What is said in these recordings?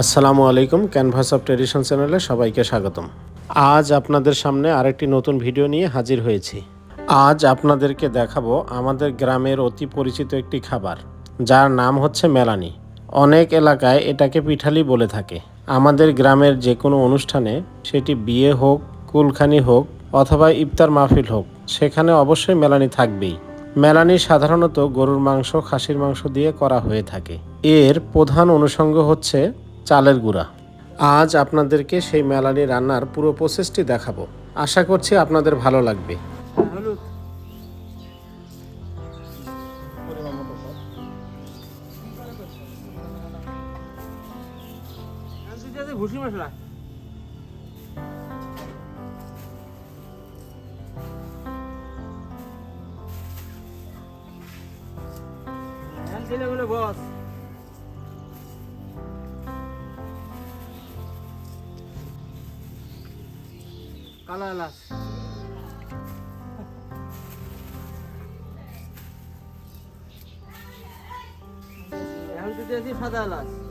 আসসালামু আলাইকুম canvas of tradition চ্যানেলে সবাইকে স্বাগতম। আজ আপনাদের সামনে আরেকটি নতুন ভিডিও নিয়ে হাজির হয়েছি। আজ আপনাদেরকে দেখাবো আমাদের গ্রামের অতি পরিচিত একটি খাবার, যার নাম হচ্ছে মেলানি। অনেক এলাকায় এটাকে পিঠালি বলে থাকে। আমাদের গ্রামের যে কোনো অনুষ্ঠানে সেটি বিয়ে হোক, কুলখানি হোক অথবা ইফতার মাহফিল হোক, সেখানে অবশ্যই মেলানি থাকবেই। মেলানি সাধারণত গরুর মাংস, খাসির মাংস দিয়ে করা হয়ে থাকে। এর প্রধান অনুষঙ্গ হচ্ছে চালের গুঁড়া। আজ আপনাদেরকে সেই মেলানি রান্নার পুরো প্রসেসটি দেখাবো। আশা করছি আপনাদের ভালো লাগবে। দুইটা আছে ভুসি মশলা হ্যাঁ ছেলেগুলো বস কালো এলাচ এখন আছি সাদা এলাচ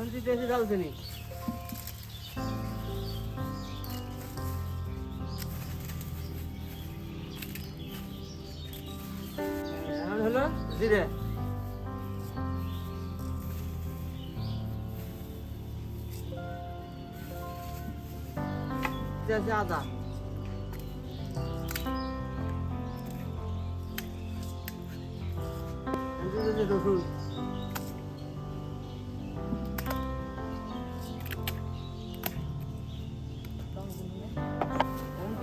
এখন আছি দালচিনি হ্যাঁ, এখন হলো জিরে। দিতে আদা। আছি রসুন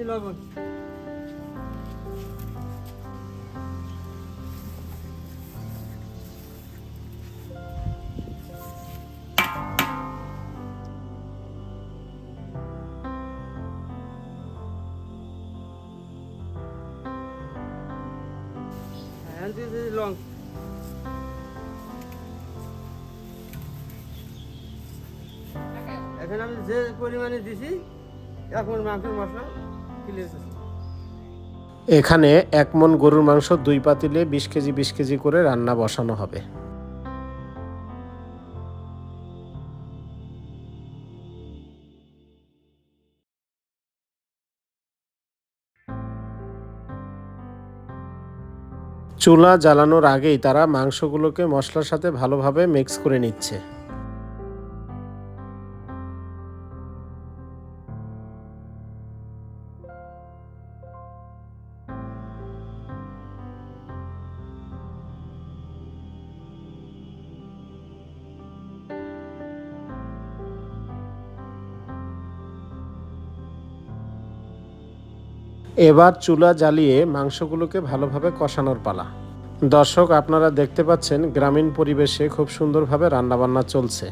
দিতেছি লবণ। এখন দিতেছি লং। এখন আমি যে পরিমাণে দিছি এখন মাংসের মশলা। এখানে এক মন গরুর মাংস, দুই পাতিলে বিশ কেজি বিশ কেজি করে রান্না বসানো হবে। চুলা জ্বালানোর আগেই তারা মাংসগুলোকে মশলার সাথে ভালোভাবে মিক্স করে নিচ্ছে। এবার চুলা জ্বালিয়ে মাংসগুলোকে ভালোভাবে কষানোর পালা। দর্শক, আপনারা দেখতে পাচ্ছেন, গ্রামীণ পরিবেশে খুব সুন্দরভাবে রান্নাবান্না চলছে।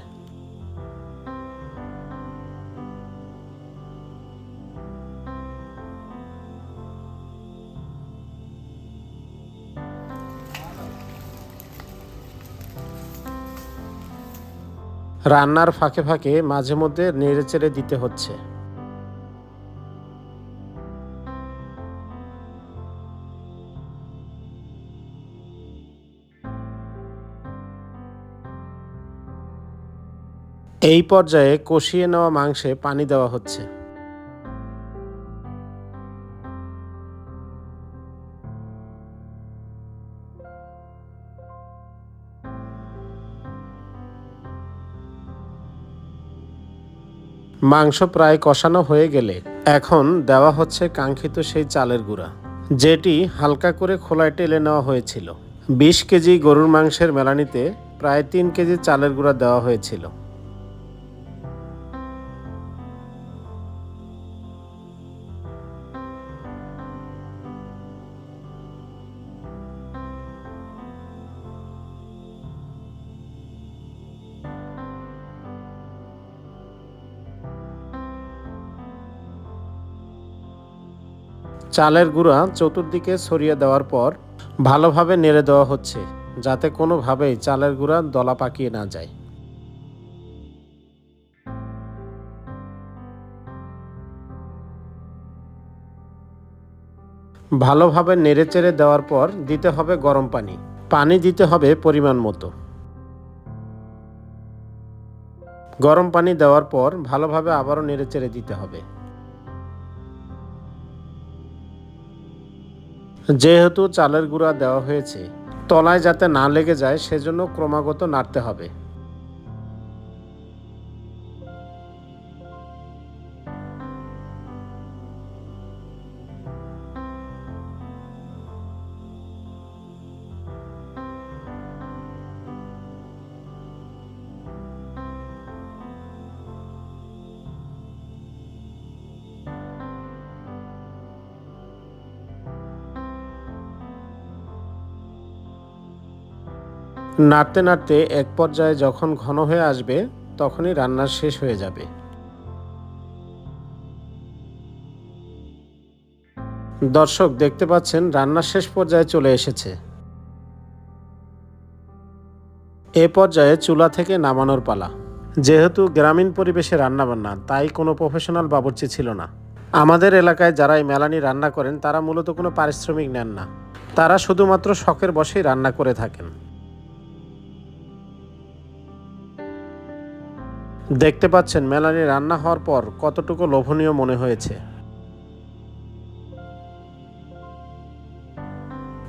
রান্নার ফাঁকে ফাঁকে মাঝে মধ্যে নেড়ে চেড়ে দিতে হচ্ছে। এই পর্যায়ে কষিয়ে নেওয়া মাংসে পানি দেওয়া হচ্ছে। মাংস প্রায় কষানো হয়ে গেলে এখন দেওয়া হচ্ছে কাঙ্ক্ষিত সেই চালের গুঁড়া, যেটি হালকা করে খোলায় টেলে নেওয়া হয়েছিল। বিশ কেজি গরুর মাংসের মেলানিতে প্রায় তিন কেজি চালের গুঁড়া দেওয়া হয়েছিল। চালের গুঁড়া চতুর্দিকে ছড়িয়ে দেওয়ার পর ভালোভাবে নেড়ে দেওয়া হচ্ছে, যাতে কোনোভাবেই চালের গুঁড়া দলা পাকিয়ে না যায়। ভালোভাবে নেড়েচেড়ে দেওয়ার পর দিতে হবে গরম পানি। পানি দিতে হবে পরিমাণ মতো। গরম পানি দেওয়ার পর ভালোভাবে আবারও নেড়েচেড়ে দিতে হবে। যেহেতু চালের গুঁড়া দেওয়া হয়েছে তলায় যাতে না লেগে যায় সেজন্য ক্রমাগত নাড়তে হবে। নাড়তে নাড়তে এক পর্যায়ে যখন ঘন হয়ে আসবে, তখনই রান্না শেষ হয়ে যাবে। দর্শক, দেখতে পাচ্ছেন রান্নার শেষ পর্যায়ে চলে এসেছে। এ পর্যায়ে চুলা থেকে নামানোর পালা। যেহেতু গ্রামীণ পরিবেশে রান্নাবান্না, তাই কোনো প্রফেশনাল বাবুর্চি ছিল না। আমাদের এলাকায় যারা এই মেলানি রান্না করেন, তারা মূলত কোনো পারিশ্রমিক নেন না। তারা শুধুমাত্র শখের বসেই রান্না করে থাকেন। দেখতে পাচ্ছেন মেলানি রান্না হওয়ার পর কতটুকু লোভনীয় মনে হয়েছে।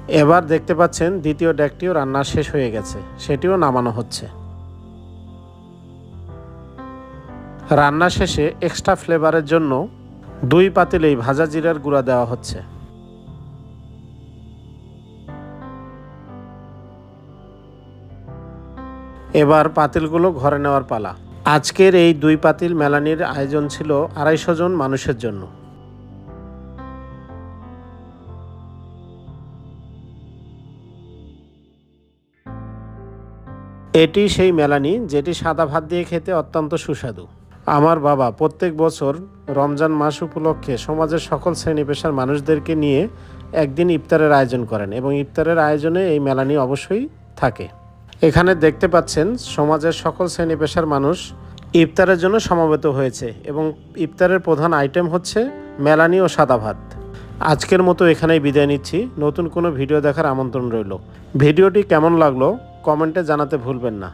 এবার দেখতে পাচ্ছেন দ্বিতীয় ডেকটিও রান্না শেষ হয়ে গেছে, সেটিও নামানো হচ্ছে। রান্না শেষে এক্সট্রা ফ্লেভারের জন্য দুই পাতিলেই ভাজা জিরার গুঁড়া দেওয়া হচ্ছে। এবার পাতিলগুলো ঘরে নেওয়ার পালা। আজকের এই দুই পাতিল মেলানির আয়োজন ছিল আড়াইশো জন মানুষের জন্য। এটি সেই মেলানি যেটি সাদা ভাত দিয়ে খেতে অত্যন্ত সুস্বাদু। আমার বাবা প্রত্যেক বছর রমজান মাস উপলক্ষে সমাজের সকল শ্রেণি পেশার মানুষদেরকে নিয়ে একদিন ইফতারের আয়োজন করেন এবং ইফতারের আয়োজনে এই মেলানি অবশ্যই থাকে। এখানে দেখতে পাচ্ছেন, সমাজের সকল শ্রেণি পেশার মানুষ ইফতারের জন্য সমবেত হয়েছে এবং ইফতারের প্রধান আইটেম হচ্ছে মেলানি ও সাদা ভাত। আজকের মতো এখানেই বিদায় নিচ্ছি। নতুন কোনো ভিডিও দেখার আমন্ত্রণ রইল। ভিডিওটি কেমন লাগল, কমেন্টে জানাতে ভুলবেন না।